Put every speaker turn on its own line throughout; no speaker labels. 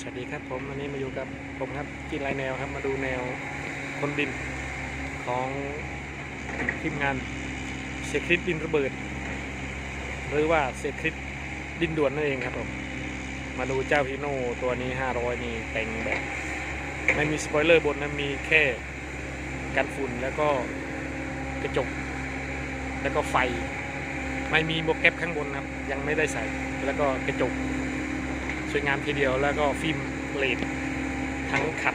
สวัสดีครับผมวันนี้มาอยู่กับผมครับกินไรแนวครับมาดูแนวคนดินของทีมงานเซคริตดินระเบิด หรือว่าเซคริตดินด่วนนั่นเองครับผมมาดูเจ้าพีโนตัวนี้ 500 นี่แต่งแบบไม่มีสปอยเลอร์บนนะมีแค่กันฝุ่นแล้วก็กระจก แล้วก็ไฟ ไม่มีโบแก๊ปข้างบนนะครับยังไม่ได้ใส่แล้วก็กระจก วยงามทีเดียวแล้วก็ฟิล์มเลดทั้งขัด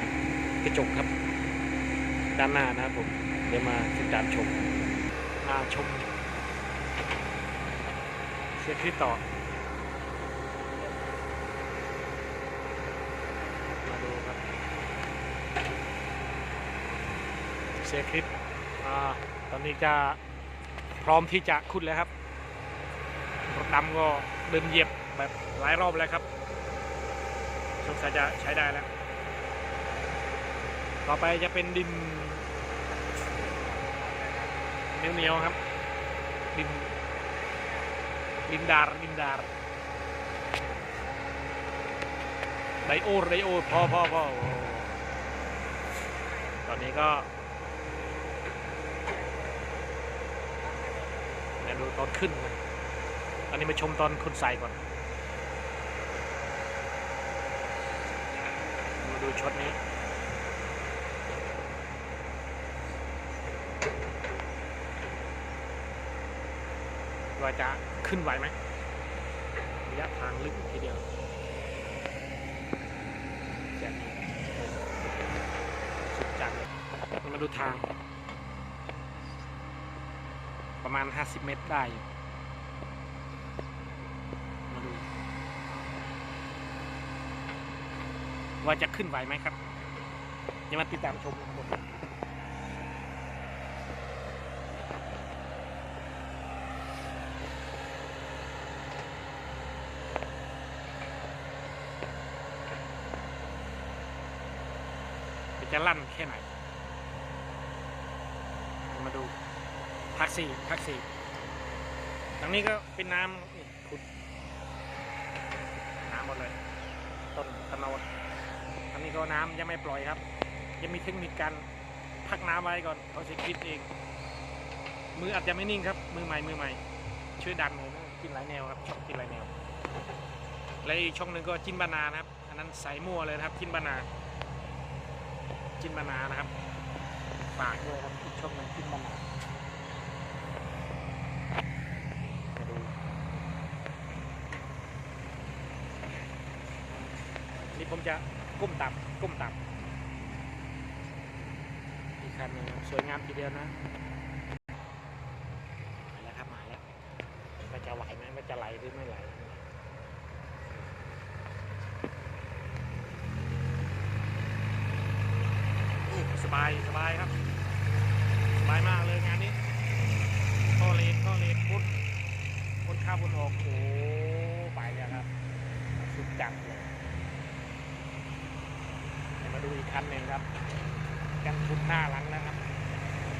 กระจกครับ ด้านหน้านะครับผม เดี๋ยวมาติดตามชมมาชมเสียคลิปต่อ มาดูครับเสียคลิปอ่าตอนนี้จะพร้อมที่จะขุดแล้วครับรถดำก็เดินเหยียบแบบหลายรอบแล้วครับ สงสัยจะใช้ได้แล้ว ต่อไปจะเป็นดินเหนียวๆครับ ดิน ดินดาร์ดินดาร์ไดโอไดโอพอพอพอโอ้ตอนนี้ก็เดี๋ยวดูตอนขึ้นนะตอนนี้มาชมตอนคุณใส่ก่อน มา ดูช็อตนี้ว่าจะขึ้นไหวไหมระยะทางลึกทีเดียวแจ็คสุดจังเลยมาดูทาง ประมาณ 50 เมตรได้อยู่มาดู ว่าจะขึ้นไหวไหมครับย่ามาติดตามชมนะครับผมดจะลั่นแค่ไหน มาดูพักสี่พักสี่ตรงนี้ก็เป็นน้ำขุดน้ำหมดเลย ต้นตะนดอั นนี้ก็น้ำยังไม่ปล่อยครับ ยังมีเทคนิคการพักน้ำไว้ก่อนเขาจะคิดเอง มืออาจจะไม่นิ่งครับ มือใหม่มือใหม่ช่วยดันเลยนะกินหลายแนวครับชอบกินหลายแนวและอีกช่องหนึ่งก็จิ้นบานานะครับ อันนั้นใส่มั่วเลยนะครับจิ้นบานาจิ้นบานานะครับฝากด้วยครับอีกช่องหนึ่งจิ้นบานามาดูนี่ผมจะ ก้มต่ำก้มต่ำอีกคันนึงสวยงามทีเดียวนะมาแล้วครับมาแล้วมันจะไหวไหมมันจะไหลหรือไม่ไหลสบายสบายครับสบายมากเลยงานนี้ข้อเลนข้อเลนพุทพุทข้าวพุทออกโอ้ไปแล้วครับสุดจัดเลย เดี๋ยวมาดูอีก คันหนึ่งครับ กันฝุ่นหน้าหลังนะครับ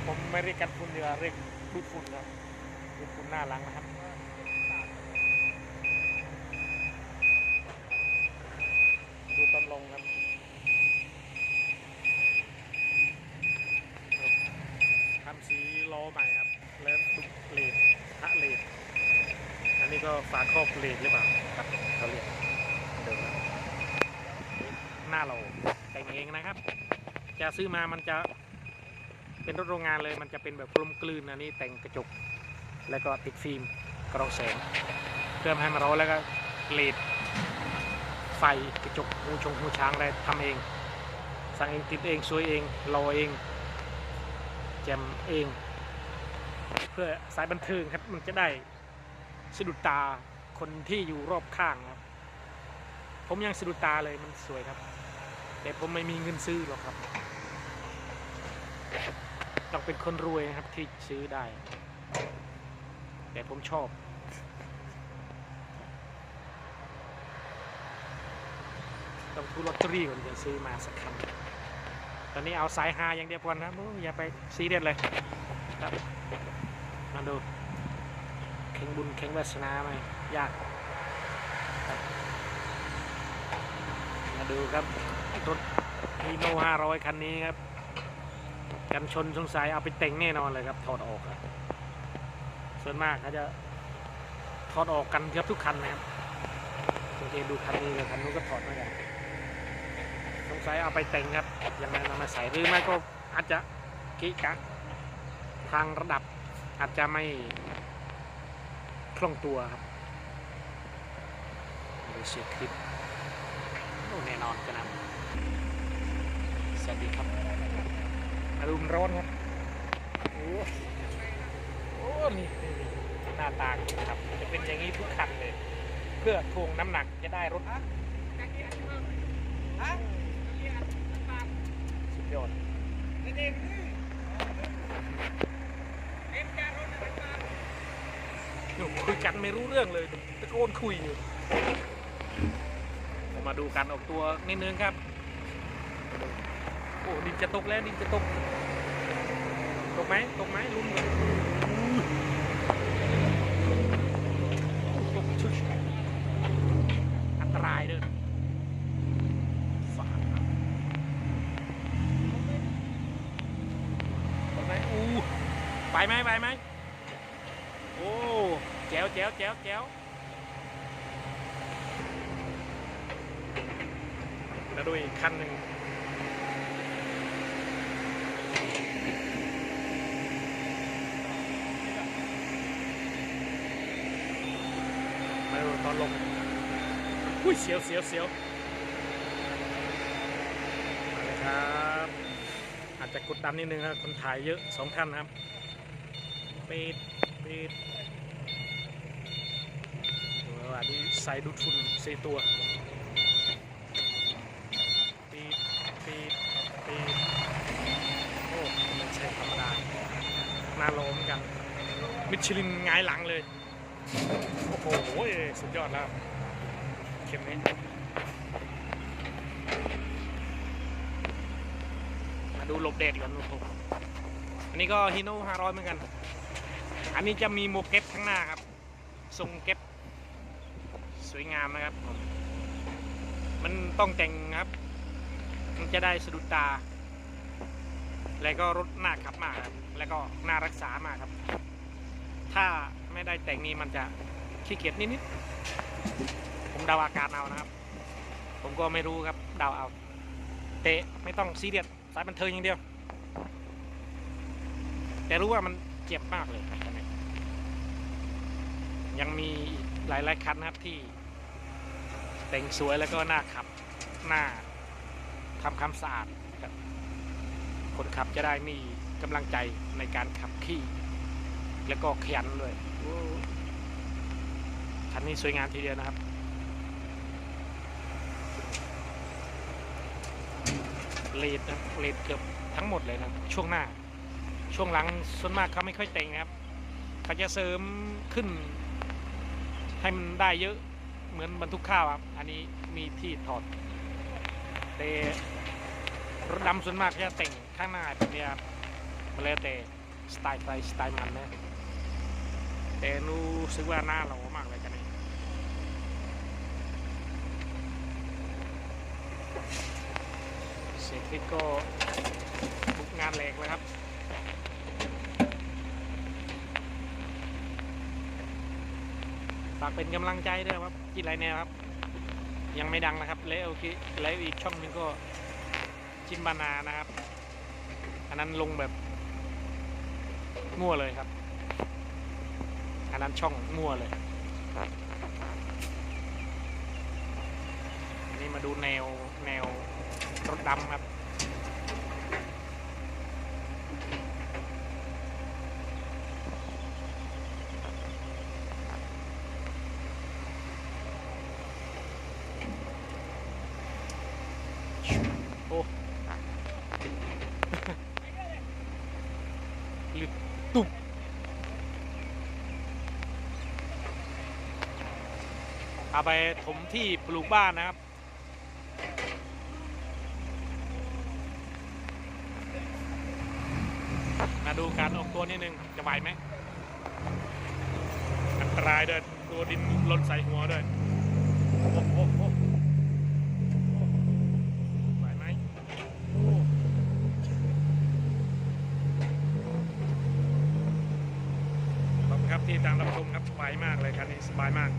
ผมไม่เรียกกันฝุ่นเดียวเรียกดูดฝุ่นครับดูดฝุ่นหน้าหลังนะครับดูตอนลงครับทำสีล้อใหม่ครับแล้วดุเลดพระเลดอันนี้ก็ฝาครอบเลดหรือเปล่าครับเขาเรียกเดิมนะหน้าเรา แต่งเองนะครับ จะซื้อมามันจะเป็นรถโรงงานเลย มันจะเป็นแบบกลมกลืนอันนี้แต่งกระจก แล้วก็ติดฟิล์มกรองแสงเพิ่มให้มันร้อนแล้วก็เลดไฟกระจกหูชงหูช้างอะไรทำเอง สั่งเองติดเองช่วยเองรอเอง แจมเอง เพื่อสายบันเทิงครับมันจะได้สะดุดตาคนที่อยู่รอบข้างครับ ผมยังสะดุดตาเลยมันสวยครับ แต่ผมไม่มีเงินซื้อหรอกครับต้องเป็นคนรวยนะครับที่ซื้อได้ แต่ผมชอบ ต้องทุลอตเตอรี่ก่อนจะซื้อมาสักคันตอนนี้เอาสายฮาอย่างเดียวก่อนนะมึงอย่าไปซีเรียสเลยครับมาดูแข่งบุญแข่งวาสนาไหมยาก มาดูครับ รถฮีโน่500คันนี้ครับ กันชนสงสัยเอาไปแต่งแน่นอนเลยครับ ถอดออกครับส่วนมากเขาจะถอดออกกันเกือบทุกคันนะครับสังเกตดูคันนี้กับคันนู้นก็ถอดเหมือนกันสงสัยเอาไปแต่งครับยังไงนำมาใส่หรือไม่ก็อาจจะกิกะ ทางระดับอาจจะไม่คล่องตัวครับดูเสียคลิปแน่นอนกันนะ สวัสดีครับอารมณ์ร้อนครับโอ้โอ้นี่นี่หน้าตาครับ จะเป็นอย่างนี้ทุกคันเลย เพื่อทวงน้ำหนักจะได้รถสุดยอดหนูคุยกันไม่รู้เรื่องเลยตะโกนคุยอยู่มาดูการออกตัวนิดนึงครับ อ้ดินจะตกแล้วดินจะตก ตกไหมตกไหมลุ้นกันตกชึกอันตรายเด้อตกไหมอูไปไหมไปไหมโอ้แจ๋วแจ๋วแจ๋วแจ๋วแล้วดูอีกคันหนึ่ง มาดู ตอนลงอุ้ยเสียวเสียวเสียวมาเลยครับ อาจจะกดดันนิดนึงครับคนถ่ายเยอะสองท่านครับปิดปิดดูว่านี่ใส่ดูดฝุ่นสี่ตัวปิดปิดปิดโอ้ไม่ใช่ธรรมดาน่าโลเหมือนกัน มิชลินงายหลังเลย โอ้โหสุดยอดแล้วเข็มนี้มาดูหลบแดดก่อนโอ้โหอันนี้ก็ฮีโน่500เหมือนกัน อันนี้จะมีโมเก็ตข้างหน้าครับ ทรงเก็ตสวยงามนะครับผมมันต้องแต่งครับ มันจะได้สะดุดตา แล้วก็รถหน้าขับมากครับ แล้วก็น่ารักษามากครับ ถ้า ไม่ได้แต่งนี้มันจะขี้เกียจนิดๆผมเดาอาการเอานะครับ ผมก็ไม่รู้ครับเดาเอา เตะไม่ต้องซีเรียสสายบันเทิงอย่างเดียว แต่รู้ว่ามันเจ็บมากเลยครับยังมีหลายๆคันนะครับที่ แต่งสวยแล้วก็หน้าขับหน้าทำความสะอาดครับคนขับจะได้มีกำลังใจในการขับขี่ แล้วก็ขยันเลย คันนี้สวยงามทีเดียวนะครับ เลดนะเลดเกือบทั้งหมดเลยนะช่วงหน้า ช่วงหลังส่วนมากเขาไม่ค่อยแต่งนะครับเขาจะเสริมขึ้น ให้มันได้เยอะเหมือนบรรทุกข้าวครับ อันนี้มีที่ถอดแต่รถดำส่วนมากจะแต่งข้างหน้าแบบนี้ครับมันแล้วแต่สไตล์ใครสไตล์มันนะ แต่รู้สึกว่าหน้าเรามากเลยกันนี่เสียคลิปก็บุกงานแหลกเลยครับฝากเป็นกำลังใจด้วยครับกินไรแนวครับ ยังไม่ดังนะครับ แล้วโอเคแล้วอีกช่องนึงก็จินบานานะครับ อันนั้นลงแบบมั่วเลยครับ อันนั้นช่องมั่วเลยอันนี้มาดูแนวแนวรถดำครับโอ้ลึกตุบ เอาไปถมที่ปลูกบ้านนะครับ มาดูการออกตัวนิดนึง จะไหวไหม อันตรายด้วยตัวดินล้นใส่หัวด้วยโอ้โหไหวไหมขอบคุณครับที่ตามรับชมครับสบายมากเลยคันนี้สบายมาก